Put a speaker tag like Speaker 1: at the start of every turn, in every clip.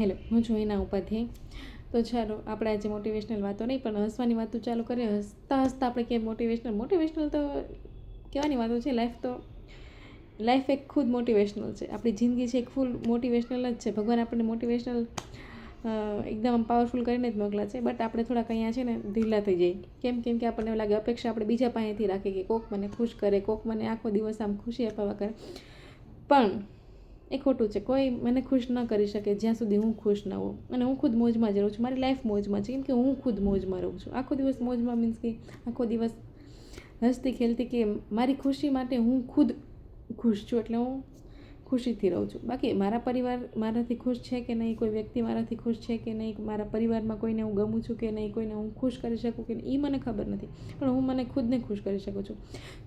Speaker 1: Hello, હું છું એના ઉપાધ્યાય. તો ચાલો, આપણે આજે મોટિવેશનલ વાતો નહીં, પણ હસવાની વાતો ચાલુ કરીએ. હસતા હસતા આપણે કે મોટિવેશનલ મોટિવેશનલ તો કહેવાની વાતો છે લાઈફ તો લાઈફ એક ખુદ મોટિવેશનલ છે. આપણી જિંદગી છે એક ફૂલ મોટિવેશનલ જ છે. ભગવાન આપણને મોટિવેશનલ એકદમ પાવરફુલ કરીને જ મોકલા છે. બટ આપણે થોડાક અહીંયા છે ને, ઢીલા થઈ જાય કેમ કેમ કે આપણને એવું લાગે, અપેક્ષા આપણે બીજા પાસેથી રાખીએ કે કોક મને ખુશ કરે, કોક મને આખો દિવસ આમ ખુશી અપાવવા કરે. પણ એ ખોટું છે. કોઈ મને ખુશ ન કરી શકે જ્યાં સુધી હું ખુશ ન હોઉં. અને હું ખુદ મોજમાં જ રહું છું. મારી લાઈફ મોજમાં છે. કેમ કે હું ખુદ મોજમાં રહું છું. આખો દિવસ મોજમાં મીન્સ કે આખો દિવસ હસતી ખેલતી કે મારી ખુશી માટે હું ખુદ ખુશ છું એટલે હું ખુશીથી રહું છું. બાકી મારા પરિવાર મારાથી ખુશ છે કે નહીં? કોઈ વ્યક્તિ મારાથી ખુશ છે કે નહીં? મારા પરિવારમાં કોઈને હું ગમું છું કે નહીં? કોઈને હું ખુશ કરી શકું કે નહીં? એ મને ખબર નથી. પણ હું મને ખુદને ખુશ કરી શકું છું.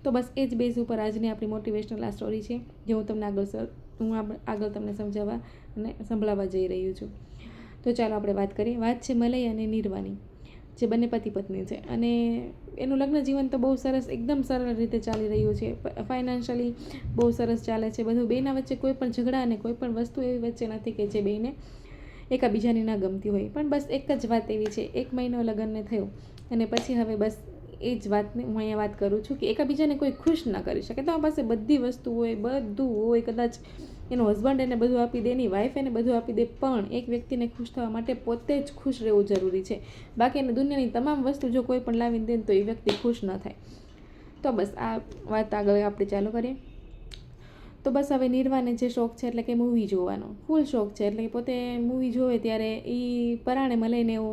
Speaker 1: તો બસ એ જ બેઝ ઉપર આજની આપણી મોટિવેશનલ આ સ્ટોરી છે. જે હું તમને આગળ હું આગળ તમને સમજાવવા અને સંભળાવવા જઈ રહ્યું છું. તો ચાલો આપણે વાત કરીએ. વાત છે મલય અને નિર્વાની, જે બંને પતિ પત્ની છે. અને એનું લગ્ન જીવન તો બહુ સરસ, એકદમ સરળ રીતે ચાલી રહ્યું છે. ફાઇનાન્શિયલી બહુ સરસ ચાલે છે. બધું બેના વચ્ચે કોઈ પણ ઝઘડા અને કોઈ પણ વસ્તુ એવી વચ્ચે નથી કે જે બેને એકાબીજાની ના ગમતી હોય. પણ બસ એક જ વાત એવી છે, એક મહિનો લગ્નને થયો અને પછી હવે બસ એ જ વાતને હું અહીંયા વાત કરું છું કે એકાબીજાને કોઈ ખુશ ના કરી શકે. તમારી પાસે બધી વસ્તુ હોય, બધું હોય, કદાચ એનો હસબન્ડ એને બધું આપી દે, એની વાઈફ એને બધું આપી દે, પણ એક વ્યક્તિને ખુશ થવા માટે પોતે જ ખુશ રહેવું જરૂરી છે. બાકી એને દુનિયાની તમામ વસ્તુ જો કોઈ પણ લાવીને દે તો એ વ્યક્તિ ખુશ ન થાય. તો બસ આ વાત આગળ આપણે ચાલુ કરીએ. તો બસ હવે નિર્વાને જે શોખ છે એટલે કે મૂવી જોવાનો. ફૂલ શોખ છે એટલે પોતે મૂવી જોવે ત્યારે એ પરાણે મળીને એવો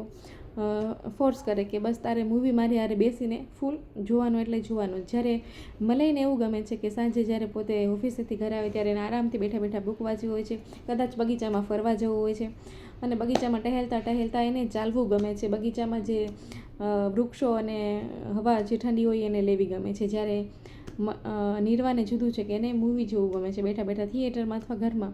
Speaker 1: ફોર્સ કરે કે બસ તારે મૂવી મારી હારે બેસીને ફૂલ જોવાનું એટલે જોવાનું. જ્યારે મલાઈને એવું ગમે છે કે સાંજે જ્યારે પોતે ઓફિસેથી ઘરે આવે ત્યારે એને આરામથી બેઠા બેઠા બુક વાંચવી હોય છે, કદાચ બગીચામાં ફરવા જવું હોય છે. અને બગીચામાં ટહેલતા ટહેલતા એને ચાલવું ગમે છે. બગીચામાં જે વૃક્ષો અને હવા જે ઠંડી હોય એને લેવી ગમે છે. જ્યારે નિર્વાને જુદું છે કે એને મૂવી જોવું ગમે છે. બેઠા બેઠા થિયેટરમાં અથવા ઘરમાં.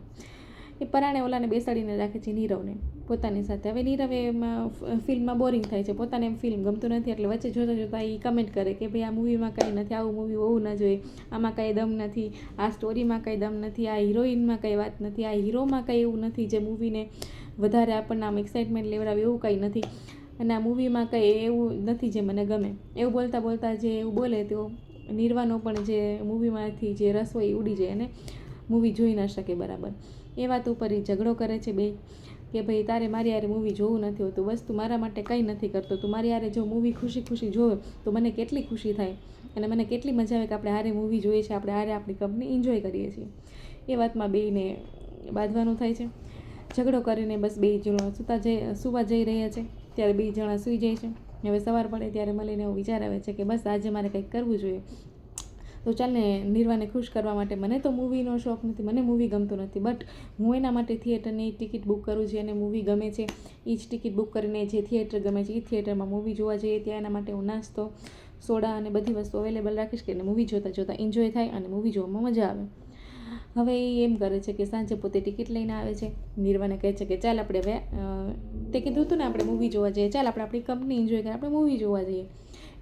Speaker 1: એ પરાણે ઓલાને બેસાડીને રાખે છે નીરવને. પોતાની સાથે. હવે નીરવ એમાં ફિલ્મમાં બોરિંગ થાય છે. પોતાને એમ ફિલ્મ ગમતું નથી, એટલે વચ્ચે જોતાં જોતાં એ કમેન્ટ કરે કે ભાઈ આ મૂવીમાં કાંઈ નથી, આવું મૂવી હોવું ન જોઈએ. આમાં કાંઈ દમ નથી. આ સ્ટોરીમાં કાંઈ દમ નથી. આ હિરોઈનમાં કંઈ વાત નથી. આ હીરોમાં કંઈ એવું નથી જે મૂવીને વધારે આપણને આમ એક્સાઇટમેન્ટ લેવડાવે એવું કંઈ નથી. અને આ મૂવીમાં કંઈ એવું નથી જે મને ગમે. એવું બોલતા બોલતા જે એવું બોલે તો નિર્વાનો પણ જે મૂવીમાંથી જે રસ હોય એ ઉડી જાય અને મૂવી જોઈ ન શકે બરાબર. એ વાત ઉપર એ ઝઘડો કરે છે બે. કે ભાઈ તારે મારી યારે મૂવી જોવું નથી હોતું, બસ તું મારા માટે કંઈ નથી કરતો, તું મારી યારે જો મૂવી ખુશી ખુશી જોવે, તો મને કેટલી ખુશી થાય અને મને કેટલી મજા આવે કે આપણે હારે મૂવી જોઈએ છીએ, આપણે હારે આપણી કંપની એન્જોય કરીએ છીએ. એ વાતમાં બેને બાંધવાનું થાય છે. ઝઘડો કરીને બસ બે જણા સૂતા જઈ, સૂવા જઈ રહ્યા છે, ત્યારે બે જણા સૂઈ જાય છે. હવે સવાર પડે ત્યારે મળીને એવો વિચાર આવે છે કે બસ આજે મારે કંઈક કરવું જોઈએ. તો ચાલને નિર્વાને ખુશ કરવા માટે મને તો મૂવીનો શોખ નથી, મને મૂવી ગમતું નથી. બટ હું એના માટે થિયેટરની ટિકિટ બુક કરું છું અને મૂવી ગમે છે એ જ ટિકિટ બુક કરીને જે થિયેટર ગમે છે એ થિયેટરમાં મૂવી જોવા જઈએ ત્યાં એના માટે હું નાસ્તો, સોડા અને બધી વસ્તુ અવેલેબલ રાખીશ કે મૂવી જોતાં જોતાં એન્જોય થાય અને મૂવી જોવામાં મજા આવે. હવે એ એમ કરે છે કે સાંજે પોતે ટિકિટ લઈને આવે છે. નિર્વાને કહે છે કે ચાલ આપણે હવે તે કીધું હતું ને આપણે મૂવી જોવા જઈએ, ચાલ આપણે આપણી કંપની એન્જોય કરીએ, આપણે મૂવી જોવા જઈએ.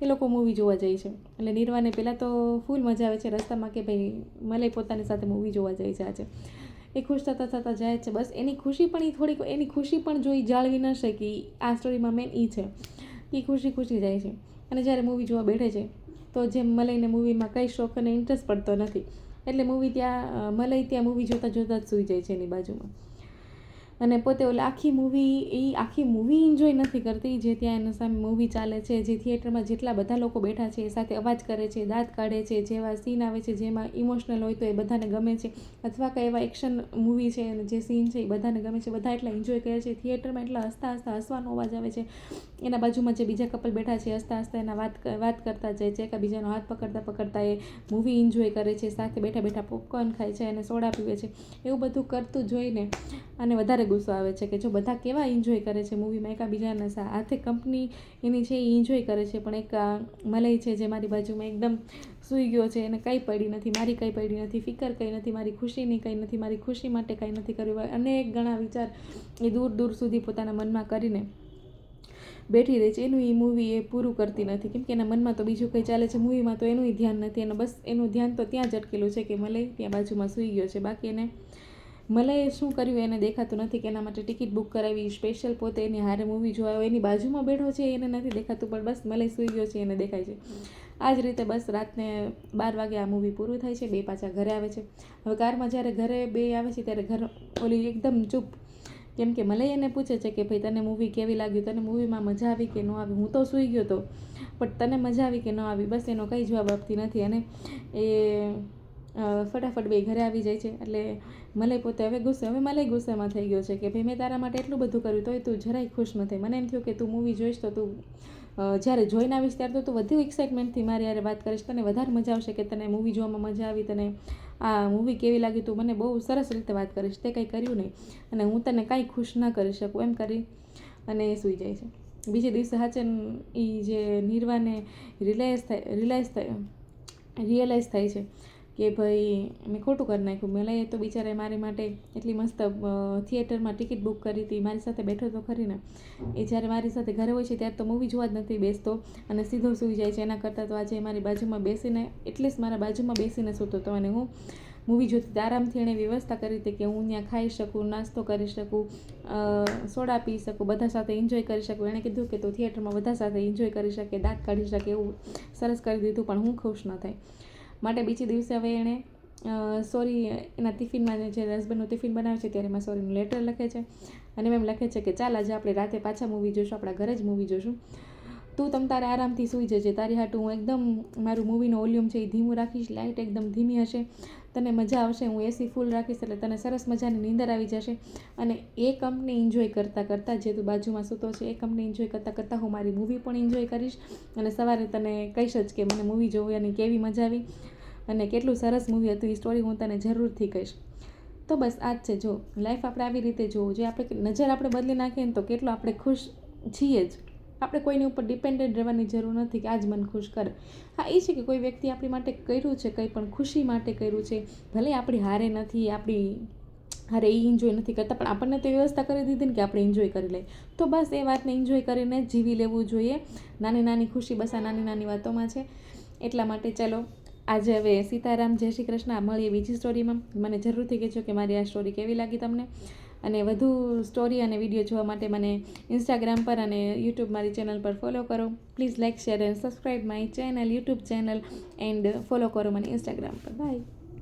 Speaker 1: એ લોકો મૂવી જોવા જાય છે. એટલે નિર્વાને પહેલાં તો ફૂલ મજા આવે છે રસ્તામાં કે ભાઈ મલે પોતાની સાથે મૂવી જોવા જાય છે આજે. એ ખુશ થતાં થતાં જાય છે. બસ એની ખુશી પણ એ થોડીક, એની ખુશી પણ જોઈ જાળવી ન શકી, આ સ્ટોરીમાં મેન એ છે એ ખુશી ખુશી જાય છે. અને જ્યારે મૂવી જોવા બેઠે છે, તો જેમ મલઈને મૂવીમાં કંઈ શોખ અને ઇન્ટરેસ્ટ પડતો નથી. એટલે મૂવી ત્યાં મલય ત્યાં મૂવી જોતાં જોતાં જ સૂઈ જાય છે એની બાજુમાં. અને પોતે ઓલા આખી મૂવી એ આખી મૂવી એન્જોય નથી કરતી, જે ત્યાં એના સામે મૂવી ચાલે છે, જે થિયેટરમાં જેટલા બધા લોકો બેઠા છે, એ સાથે અવાજ કરે છે, દાંત કાઢે છે, જેવા સીન આવે છે, જેમાં ઇમોશનલ હોય તો એ બધાને ગમે છે, અથવા કંઈ એવા એક્શન મૂવી છે, અને જે સીન છે એ બધાને ગમે છે, બધા એટલા એન્જોય કરે છે થિયેટરમાં એટલા હસતા હસતા હસવાનો અવાજ આવે છે, એના બાજુમાં જે બીજા કપલ બેઠા છે, હસતા હસતા એના વાત વાત કરતા જાય છે, એકબીજાનો હાથ પકડતા પકડતા એ મૂવી એન્જોય કરે છે, સાથે બેઠા બેઠા પોપકોર્ન ખાય છે, અને સોડા પીવે છે, એવું બધું કરતું જોઈને, અને વધારે ગુસ્સો આવે છે કે જો બધા કેવા એન્જોય કરે છે મૂવીમાં એકાબીજાના સા હાથે કંપની એની છે એ એન્જોય કરે છે, પણ એક મલય છે જે મારી બાજુમાં એકદમ સૂઈ ગયો છે, એને કંઈ પડી નથી, મારી કંઈ પડી નથી, ફિકર કંઈ નથી, મારી ખુશીની કંઈ નથી, મારી ખુશી માટે કંઈ નથી કર્યું અનેક ઘણા વિચાર એ દૂર દૂર સુધી પોતાના મનમાં કરીને બેઠી રહી છે. એનું એ મૂવી એ પૂરું કરતી નથી, કેમ કે એના મનમાં તો બીજું કંઈ ચાલે છે મૂવીમાં તો એનું ધ્યાન નથી, એનું બસ એનું ધ્યાન તો ત્યાં જ અટકેલું છે કે મલય ત્યાં બાજુમાં સૂઈ ગયો છે, બાકી એને મલાઈએ શું કર્યું એને દેખાતું નથી કે એના માટે ટિકિટ બુક કરાવી સ્પેશિયલ પોતે એની હારે મૂવી આવ્યો એની બાજુમાં બેઠો છે, એને નથી દેખાતું, પણ બસ મલાઈ સૂઈ ગયો છે, એને દેખાય છે. આ જ રીતે બસ રાતને બાર વાગે આ મૂવી પૂરું થાય છે, બે પાછા ઘરે આવે છે. હવે કારમાં જ્યારે ઘરે બે આવે છે, ત્યારે ઘર ઓલી એકદમ ચૂપ. કેમ કે મલાઈ એને પૂછે છે કે ભાઈ, તને મૂવી કેવી લાગ્યું? તને મૂવીમાં મજા આવી કે ન આવી? હું તો સૂઈ ગયો તો. પણ તને મજા આવી કે ન આવી, બસ એનો કંઈ જવાબ આપતી નથી. અને એ ફટાફટ બે ઘરે આવી જાય છે. એટલે મલાઈ પોતે હવે ગુસ્સે, હવે મલાઈ ગુસ્સામાં થઈ ગયો છે કે ભાઈ મેં તારા માટે એટલું બધું કર્યું તોય તું જરાય ખુશ નથી મને એમ થયું કે તું મૂવી જોઈશ તો તું જ્યારે જોઈને આવીશ ત્યારે તો તું વધુ એક્સાઇટમેન્ટથી મારી યારે વાત કરીશ. તને વધારે મજા આવશે કે તને મૂવી જોવામાં મજા આવી, તને આ મૂવી કેવી લાગી તું મને બહુ સરસ રીતે વાત કરીશ. તે કંઈ કર્યું નહીં. અને હું તને કાંઈ ખુશ ના કરી શકું એમ કરી અને એ સૂઈ જાય છે. બીજે દિવસે હાચન એ જે નિર્વાને રિલાયન્સ થાય રિલાયન્સ થાય રિયલાઇઝ થાય છે. કે ભાઈ મેં ખોટું કરી નાખ્યું. મેલાએ તો બિચારાએ મારી માટે એટલી મસ્ત થિયેટરમાં ટિકિટ બુક કરી હતી. મારી સાથે બેઠો તો ખરી ને. એ જ્યારે મારી સાથે ઘરે હોય છે ત્યારે તો મૂવી જોવા જ નથી બેસતો અને સીધો સૂઈ જાય છે. એના કરતાં તો આજે મારી બાજુમાં બેસીને, એટલીસ્ટ મારા બાજુમાં બેસીને સૂતો હતો અને હું મૂવી જોતી આરામથી એણે વ્યવસ્થા કરી હતી કે હું ત્યાં ખાઈ શકું, નાસ્તો કરી શકું સોડા પી શકું, બધા સાથે એન્જોય કરી શકું. એણે કીધું કે તું થિયેટરમાં બધા સાથે એન્જોય કરી શકે, દાંત કાઢી શકે એવું સરસ કરી દીધું, પણ હું ખુશ ન થઈ. માટે બીજે દિવસે હવે એણે સોરી એના ટિફિનમાં જે હસબન્ડનું ટિફિન બનાવે છે ત્યારે એમાં સોરીનું લેટર લખે છે. અને એમ લખે છે કે ચાલ આજે આપણે રાતે પાછા મૂવી જોઈશું આપણા ઘરે જ મૂવી જોઈશું તું તમ તારે આરામથી સૂઈ જજે, તારી હાટું હું એકદમ, મારું મૂવીનો વોલ્યુમ છે એ ધીમું રાખીશ લાઇટ એકદમ ધીમી હશે. તને મજા આવશે, હું એસી ફૂલ રાખીશ એટલે તને સરસ મજાની નીંદર આવી જશે. અને એ કંપની એન્જોય કરતાં કરતાં જે તું બાજુમાં સૂતો છે, એ કંપની એન્જોય કરતાં કરતાં હું મારી મૂવી પણ એન્જોય કરીશ. અને સવારે તને કહીશ જ કે મને મૂવી જોવાની કેવી મજા આવી. અને કેટલું સરસ મૂવી હતું એ સ્ટોરી હું તને જરૂરથી કહીશ. તો બસ આ જ છે, જો. લાઈફ આપણે આવી રીતે જોવું જોઈએ. આપણે નજર આપણે બદલી નાખીએ ને તો કેટલું આપણે ખુશ છીએ જ. આપણે કોઈની ઉપર ડિપેન્ડન્ટ રહેવાની જરૂર નથી કે આજ મન ખુશ કરે. હા એ છે કે કોઈ વ્યક્તિ આપણી માટે કર્યું છે, કંઈ પણ ખુશી માટે કર્યું છે, ભલે આપણી હારે નથી, આપણી હારે એ એન્જોય નથી કરતા, પણ આપણને તો વ્યવસ્થા કરી દીધી ને કે આપણે એન્જોય કરી લઈએ. તો બસ એ વાતને એન્જોય કરીને જીવી લેવું જોઈએ. નાની નાની ખુશી બસ આ નાની નાની વાતોમાં છે. એટલા માટે ચાલો, આજે હવે સીતારામ, જય શ્રી કૃષ્ણ, મળીએ બીજી સ્ટોરીમાં મને જરૂરથી કહેજો કે મારી આ સ્ટોરી કેવી લાગી તમને. અને વધુ સ્ટોરી અને વીડિયો જોવા માટે મને ઇન્સ્ટાગ્રામ પર અને યુટ્યુબ મારી ચેનલ પર ફોલો કરો. Please like share and subscribe my channel YouTube channel and follow કરો મને ઇન્સ્ટાગ્રામ પર. બાય